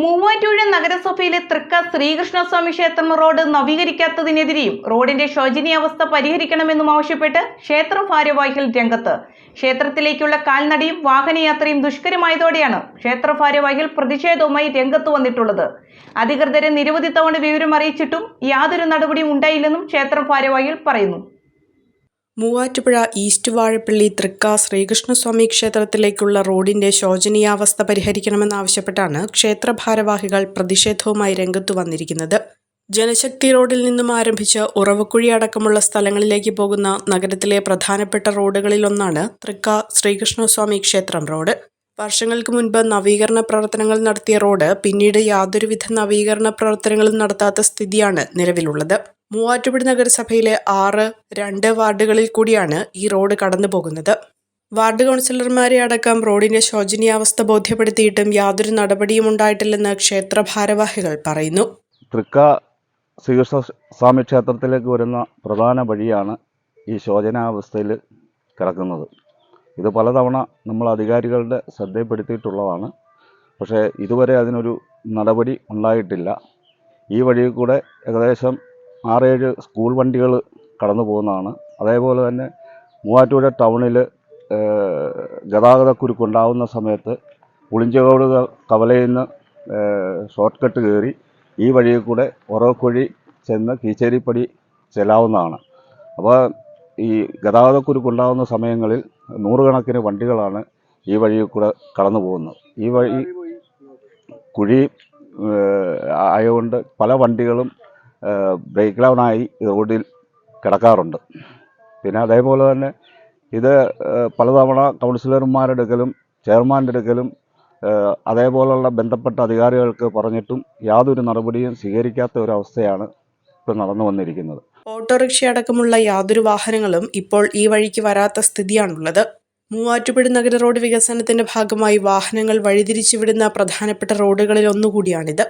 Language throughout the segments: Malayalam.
മൂവാറ്റുപുഴ നഗരസഭയിലെ തൃക്ക ശ്രീകൃഷ്ണസ്വാമി ക്ഷേത്രം റോഡ് നവീകരിക്കാത്തതിനെതിരെയും റോഡിന്റെ ശോചനീയാവസ്ഥ പരിഹരിക്കണമെന്നും ആവശ്യപ്പെട്ട് ക്ഷേത്ര ഭാരവാഹികൾ രംഗത്ത്. ക്ഷേത്രത്തിലേക്കുള്ള കാൽനടയും വാഹനയാത്രയും ദുഷ്കരമായതോടെയാണ് ക്ഷേത്ര ഭാരവാഹികൾ പ്രതിഷേധവുമായി രംഗത്ത് വന്നിട്ടുള്ളത്. അധികൃതരെ നിരവധി തവണ വിവരം അറിയിച്ചിട്ടും യാതൊരു നടപടിയും ഉണ്ടായില്ലെന്നും ക്ഷേത്ര ഭാരവാഹികൾ പറയുന്നു. മൂവാറ്റുപുഴ ഈസ്റ്റ് വാഴപ്പള്ളി തൃക്ക ശ്രീകൃഷ്ണസ്വാമി ക്ഷേത്രത്തിലേക്കുള്ള റോഡിന്റെ ശോചനീയാവസ്ഥ പരിഹരിക്കണമെന്നാവശ്യപ്പെട്ടാണ് ക്ഷേത്ര ഭാരവാഹികൾ പ്രതിഷേധവുമായി രംഗത്തു വന്നിരിക്കുന്നത്. ജനശക്തി റോഡിൽ നിന്നും ആരംഭിച്ച് ഉറവക്കുഴി അടക്കമുള്ള സ്ഥലങ്ങളിലേക്ക് പോകുന്ന നഗരത്തിലെ പ്രധാനപ്പെട്ട റോഡുകളിലൊന്നാണ് തൃക്ക ശ്രീകൃഷ്ണസ്വാമി ക്ഷേത്രം റോഡ്. വർഷങ്ങൾക്ക് മുൻപ് നവീകരണ പ്രവർത്തനങ്ങൾ നടത്തിയ റോഡ് പിന്നീട് യാതൊരുവിധ നവീകരണ പ്രവർത്തനങ്ങളും നടത്താത്ത സ്ഥിതിയാണ് നിലവിലുള്ളത്. മൂവാറ്റുപുഴ നഗരസഭയിലെ ആറ് രണ്ട് വാർഡുകളിൽ കൂടിയാണ് ഈ റോഡ് കടന്നു പോകുന്നത് വാർഡ് കൗൺസിലർമാരെ അടക്കം റോഡിന്റെ ശോചനീയാവസ്ഥ ബോധ്യപ്പെടുത്തിയിട്ടും യാതൊരു നടപടിയും ഉണ്ടായിട്ടില്ലെന്ന് ക്ഷേത്ര ഭാരവാഹികൾ പറയുന്നു. തൃക്ക ശ്രീകൃഷ്ണ സ്വാമി ക്ഷേത്രത്തിലേക്ക് വരുന്ന പ്രധാന വഴിയാണ് ഈ ശോചനാവസ്ഥയിൽ കിടക്കുന്നത്. ഇത് പലതവണ നമ്മൾ അധികാരികളുടെ ശ്രദ്ധയിൽപ്പെടുത്തിയിട്ടുള്ളതാണ്. പക്ഷേ ഇതുവരെ അതിനൊരു നടപടി ഉണ്ടായിട്ടില്ല. ഈ വഴിയിൽ കൂടെ ഏകദേശം ആറേഴ് സ്കൂൾ വണ്ടികൾ കടന്നു പോകുന്നതാണ്. അതേപോലെ തന്നെ മൂവാറ്റുപുഴ ടൗണിൽ ഗതാഗതക്കുരുക്കുണ്ടാവുന്ന സമയത്ത് പുളിഞ്ചകോട് കവലയിൽ നിന്ന് ഷോർട്ട് കട്ട് കയറി ഈ വഴിയിൽ കൂടെ ഒറവക്കുഴി ചെന്ന് കീച്ചേരിപ്പടി ചെല്ലാവുന്നതാണ്. അപ്പോൾ ഈ ഗതാഗതക്കുരുക്കുണ്ടാകുന്ന സമയങ്ങളിൽ നൂറുകണക്കിന് വണ്ടികളാണ് ഈ വഴിയിൽ കൂടെ കടന്നു പോകുന്നത്. ഈ വഴി കുഴി ആയതുകൊണ്ട് പല വണ്ടികളും ഏഹ്, ഡൗൺ ആയി റോഡിൽ കിടക്കാറുണ്ട്. പിന്നെ അതേപോലെ തന്നെ ഇത് പലതവണ കൗൺസിലർമാരുടെ അടുക്കലും ചെയർമാന്റെ അടുക്കലും ഏഹ്, അതേപോലുള്ള ബന്ധപ്പെട്ട അധികാരികൾക്ക് പറഞ്ഞിട്ടും യാതൊരു നടപടിയും സ്വീകരിക്കാത്ത ഒരു അവസ്ഥയാണ് ഇപ്പോൾ നടന്നു വന്നിരിക്കുന്നത്. ഓട്ടോറിക്ഷ അടക്കമുള്ള യാതൊരു വാഹനങ്ങളും ഇപ്പോൾ ഈ വഴിക്ക് വരാത്ത സ്ഥിതിയാണുള്ളത്. മൂവാറ്റുപുഴ നഗര റോഡ് വികസനത്തിന്റെ ഭാഗമായി വാഹനങ്ങൾ വഴിതിരിച്ചുവിടുന്ന പ്രധാനപ്പെട്ട റോഡുകളിൽ ഒന്നുകൂടിയാണിത്.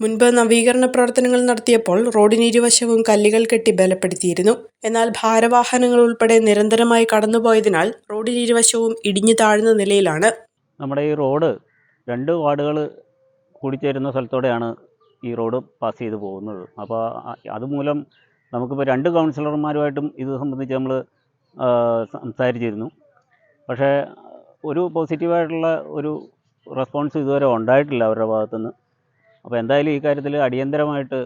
മുൻപ് നവീകരണ പ്രവർത്തനങ്ങൾ നടത്തിയപ്പോൾ റോഡിന് ഇരുവശവും കല്ലുകൾ കെട്ടി ബലപ്പെടുത്തിയിരുന്നു. എന്നാൽ ഭാരവാഹനങ്ങൾ ഉൾപ്പെടെ നിരന്തരമായി കടന്നുപോയതിനാൽ റോഡിന് ഇരുവശവും ഇടിഞ്ഞു താഴ്ന്ന നിലയിലാണ്. നമ്മുടെ ഈ റോഡ് രണ്ട് വാർഡുകൾ കൂടിച്ചേരുന്ന സ്ഥലത്തോടെയാണ് ഈ റോഡ് പാസ് ചെയ്തു പോകുന്നത്. അപ്പോൾ അതുമൂലം നമുക്കിപ്പോൾ രണ്ട് കൗൺസിലർമാരുമായിട്ടും ഇത് സംബന്ധിച്ച് നമ്മൾ സംസാരിച്ചിരുന്നു. പക്ഷേ ഒരു പോസിറ്റീവായിട്ടുള്ള ഒരു റെസ്പോൺസ് ഇതുവരെ ഉണ്ടായിട്ടില്ല അവരുടെ ഭാഗത്തുനിന്ന്. അപ്പോൾ എന്തായാലും ഈ കാര്യത്തിൽ അടിയന്തരമായിട്ട്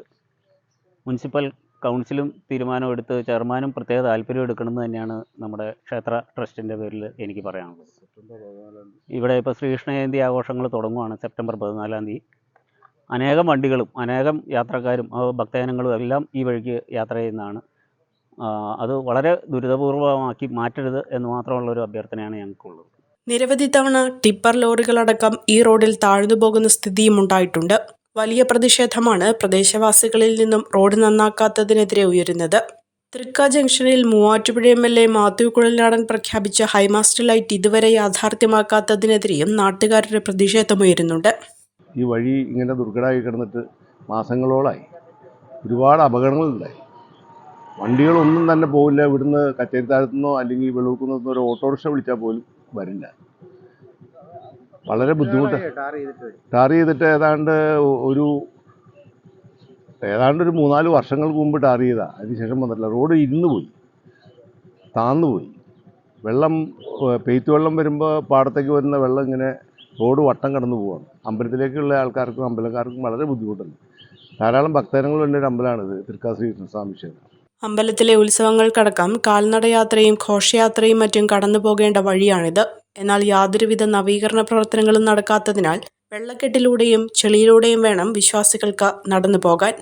മുനിസിപ്പൽ കൗൺസിലും തീരുമാനമെടുത്ത് ചെയർമാനും പ്രത്യേക താല്പര്യം എടുക്കണമെന്ന് തന്നെയാണ് നമ്മുടെ ക്ഷേത്ര ട്രസ്റ്റിന്റെ പേരിൽ എനിക്ക് പറയാനുള്ളത്. ഇവിടെ ഇപ്പോൾ ശ്രീകൃഷ്ണ ജയന്തി ആഘോഷങ്ങൾ തുടങ്ങുവാണ് സെപ്റ്റംബർ പതിനാലാം തീയതി. അനേകം വണ്ടികളും അനേകം യാത്രക്കാരും ഭക്തജനങ്ങളും എല്ലാം ഈ വഴിക്ക് യാത്ര ചെയ്യുന്നതാണ്. അത് വളരെ ദുരിതപൂർവമാക്കി മാറ്റരുത് എന്ന് മാത്രമുള്ള ഒരു അഭ്യർത്ഥനയാണ് ഞങ്ങൾക്കുള്ളത്. നിരവധി തവണ ടിപ്പർ ലോറികളടക്കം ഈ റോഡിൽ താഴ്ന്നു പോകുന്ന സ്ഥിതിയും ഉണ്ടായിട്ടുണ്ട്. വലിയ പ്രതിഷേധമാണ് പ്രദേശവാസികളിൽ നിന്നും റോഡ് നന്നാക്കാത്തതിനെതിരെ ഉയരുന്നത്. തൃക്ക ജംഗ്ഷനിൽ Muvattupuzha M L A Mathew Kuzhalnadan പ്രഖ്യാപിച്ച ഹൈമാസ്റ്റ് ലൈറ്റ് ഇതുവരെ യാഥാർത്ഥ്യമാക്കാത്തതിനെതിരെയും നാട്ടുകാരുടെ പ്രതിഷേധമുയരുന്നുണ്ട് ഈ വഴി ഇങ്ങനെ ദുർഘടമായി കിടന്നിട്ട് മാസങ്ങളോളായി. ഒരുപാട് അപകടങ്ങളുണ്ടായി. വണ്ടികളൊന്നും തന്നെ പോകില്ല ഇവിടുന്ന് കച്ചേരിത്താഴത്തു നിന്നോ അല്ലെങ്കിൽ വെള്ളൂർക്കുന്നോ ഒരു ഓട്ടോറിക്ഷ വിളിച്ചാൽ പോലും വരില്ല. വളരെ ബുദ്ധിമുട്ട്. ടാർ ചെയ്തിട്ട് ഏതാണ്ട് ഒരു ഏതാണ്ട് ഒരു മൂന്നാൽ വർഷങ്ങൾക്ക് മുമ്പ് ടാർ ചെയ്താ. അതിനുശേഷം വന്നിട്ടില്ല. റോഡ് ഇരുന്ന് പോയി. താന്നു പോയി. വെള്ളം പെയ്ത്ത് വെള്ളം വരുമ്പോൾ പാടത്തേക്ക് വരുന്ന വെള്ളം ഇങ്ങനെ റോഡ് വട്ടം കടന്നു പോവാണ്. അമ്പലത്തിലേക്കുള്ള ആൾക്കാർക്കും അമ്പലക്കാർക്കും വളരെ ബുദ്ധിമുട്ടുണ്ട്. ധാരാളം ഭക്തജനങ്ങളുള്ള ഒരു അമ്പലമാണിത്. തൃക്കാശ്രീ കൃഷ്ണസ്വാമി ക്ഷേത്രം. അമ്പലത്തിലെ ഉത്സവങ്ങൾക്കടക്കം കാൽനടയാത്രയും ഘോഷയാത്രയും മറ്റും കടന്നു പോകേണ്ട വഴിയാണിത്. എന്നാൽ യാതൊരുവിധ നവീകരണ പ്രവർത്തനങ്ങളും നടക്കാത്തതിനാൽ വെള്ളക്കെട്ടിലൂടെയും ചെളിയിലൂടെയും വേണം വിശ്വാസികൾക്ക് നടന്നു പോകാൻ.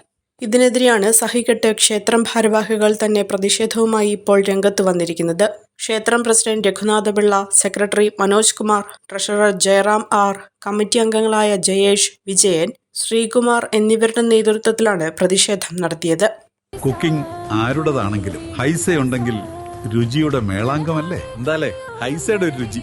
ഇതിനെതിരെയാണ് സഹികെട്ട് ക്ഷേത്രം ഭാരവാഹികൾ തന്നെ പ്രതിഷേധവുമായി ഇപ്പോൾ രംഗത്ത് വന്നിരിക്കുന്നത്. ക്ഷേത്രം president Raghunathapillai secretary Manoj Kumar treasurer Jayaram R committee അംഗങ്ങളായ ജയേഷ് വിജയൻ ശ്രീകുമാർ എന്നിവരുടെ നേതൃത്വത്തിലാണ് പ്രതിഷേധം നടത്തിയത്. കുക്കിംഗ് ആരുടേതാണെങ്കിലും ഹൈസ ഉണ്ടെങ്കിൽ രുചിയുടെ മേളാങ്കമല്ലേ എന്താലേ? ഹൈസയുടെ ഒരു രുചി.